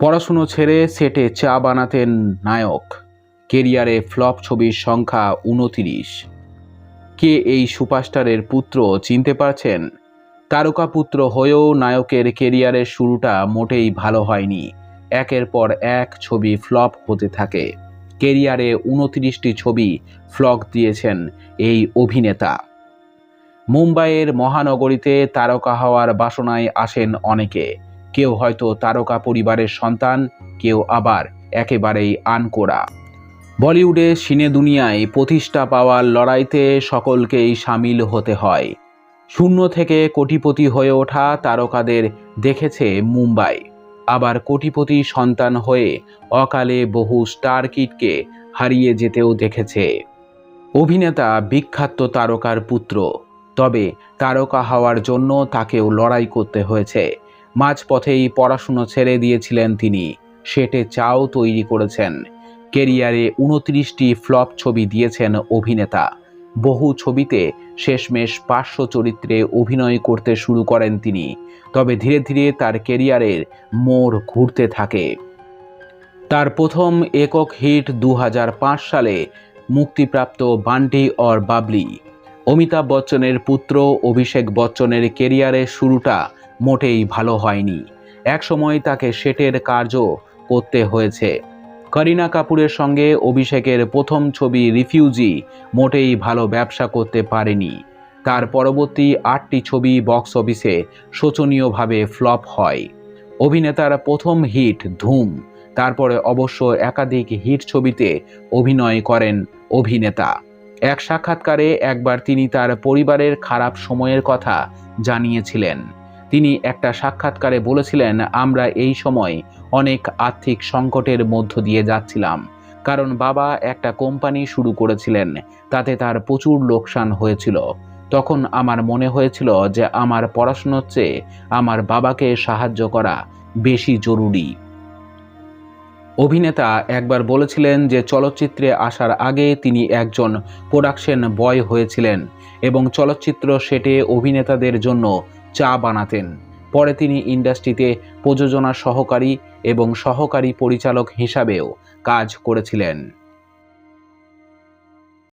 পড়াশুনো ছেড়ে সেটে চা বানাতেন নায়ক। কেরিয়ারে ফ্লপ ছবির সংখ্যা উনতিরিশ কে এই সুপারস্টারের পুত্র চিনতে পারছেন? তারকা পুত্র হয়েও নায়কের কেরিয়ারের শুরুটা মোটেই ভালো হয়নি। একের পর এক ছবি ফ্লপ হতে থাকে। কেরিয়ারে উনত্রিশটি ছবি ফ্লক দিয়েছেন এই অভিনেতা। মুম্বাইয়ের মহানগরীতে তারকা হওয়ার বাসনায় আসেন অনেকে। কেউ হয়তো তারকা পরিবারের সন্তান, কেউ আবার একেবারেই আনকোড়া। বলিউডে সিনে দুনিয়ায় প্রতিষ্ঠা পাওয়ার লড়াইতে সকলকেই সামিল হতে হয়। শূন্য থেকে কোটিপতি হয়ে ওঠা তারকাদের দেখেছে মুম্বাই। আবার কোটিপতি সন্তান হয়ে অকালে বহু স্টার কিটকে হারিয়ে যেতেও দেখেছে। অভিনেতা বিখ্যাত তারকার পুত্র, তবে তারকা হওয়ার জন্য তাকেও লড়াই করতে হয়েছে। মাঝপথেই পড়াশুনো ছেড়ে দিয়েছিলেন তিনি। সেটে চাও তৈরি করেছেন। কেরিয়ারে উনত্রিশটি ফ্লপ ছবি দিয়েছেন অভিনেতা। বহু ছবিতে শেষমেশ পার্শ্ব চরিত্রে অভিনয় করতে শুরু করেন তিনি। তবে ধীরে ধীরে তার কেরিয়ারের মোড় ঘুরতে থাকে। তার প্রথম একক হিট দু হাজার পাঁচ সালে মুক্তিপ্রাপ্ত বান্টি অর বাবলি। অমিতাভ বচ্চনের পুত্র অভিষেক বচ্চনের কেরিয়ারের শুরুটা মোটেই ভালো হয়নি। একসময় তাকে সেটের কার্য করতে হয়েছে। করিনা কাপুরের সঙ্গে অভিষেকের প্রথম ছবি রিফিউজি মোটেই ভালো ব্যবসা করতে পারেনি। তার পরবর্তী আটটি ছবি বক্স অফিসে শোচনীয়ভাবে ফ্লপ হয়। অভিনেতার প্রথম হিট ধুম, তারপরে অবশ্য একাধিক হিট ছবিতে অভিনয় করেন অভিনেতা। এক সাক্ষাৎকারে একবার তিনি তার পরিবারের খারাপ সময়ের কথা জানিয়েছিলেন। তিনি একটা সাক্ষাৎকারে বলেছিলেন, আমরা এই সময় অনেক আর্থিক সংকটের মধ্য দিয়ে যাচ্ছিলাম। কারণ বাবা একটা কোম্পানি শুরু করেছিলেন, তাতে তার প্রচুর লোকসান হয়েছিল। তখন আমার মনে হয়েছিল যে আমার পড়াশুনোর চেয়ে আমার বাবাকে সাহায্য করা বেশি জরুরি। অভিনেতা একবার বলেছিলেন যে চলচ্চিত্রে আসার আগে তিনি একজন প্রোডাকশন বয় হয়েছিলেন এবং চলচ্চিত্র সেটে অভিনেতাদের জন্য চা বানাতেন। পরে তিনি ইন্ডাস্ট্রিতে প্রযোজনা সহকারী এবং সহকারী পরিচালক হিসাবেও কাজ করেছিলেন।